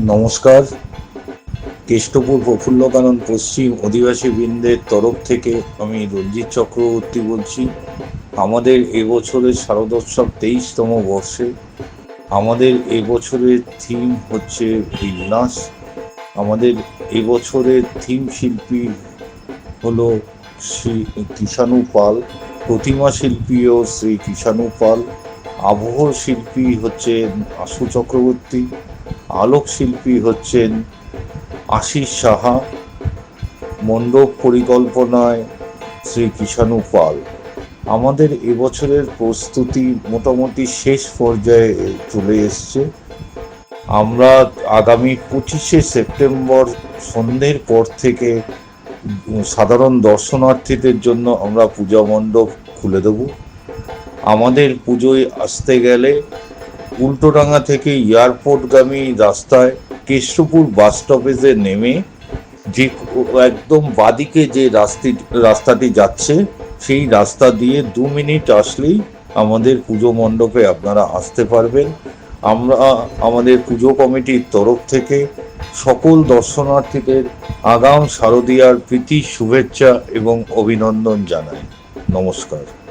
নমস্কার। কেষ্টপুর প্রফুল্লকানন পশ্চিম অধিবাসী বৃন্দের তরফ থেকে আমি রঞ্জিত চক্রবর্তী বলছি। আমাদের এবছরের শারদোৎসব তেইশতম বর্ষে। আমাদের এবছরের থিম হচ্ছে বিন্যাস। আমাদের এবছরের থিম শিল্পী হলো শ্রী কিষাণু পাল। প্রতিমা শিল্পীও শ্রী কিষাণু পাল। আবহ শিল্পী হচ্ছে আশু চক্রবর্তী। আলোক শিল্পী হচ্ছেন আশিস সাহা, মণ্ডপ পরিকল্পনায় শ্রী কিষাণু পাল। আমাদের এবছরের প্রস্তুতি মোটামুটি শেষ পর্যায়ে চলে এসছে। আমরা আগামী পঁচিশে সেপ্টেম্বর সন্ধ্যের পর থেকে সাধারণ দর্শনার্থীদের জন্য আমরা পূজা মণ্ডপ খুলে দেব। আমাদের পুজোয় আসতে গেলে উল্টোডাঙ্গা থেকে এয়ারপোর্টগামী রাস্তায় কেষ্টপুর বাস স্টপেজে নেমে যে একদম বাদিকে যে রাস্তি, রাস্তাটি যাচ্ছে, সেই রাস্তা দিয়ে দু মিনিট আসলেই আমাদের পুজো মণ্ডপে আপনারা আসতে পারবেন। আমরা, আমাদের পুজো কমিটির তরফ থেকে সকল দর্শনার্থীদের আগাম শারদীয়ার প্রীতি শুভেচ্ছা এবং অভিনন্দন জানাই। নমস্কার।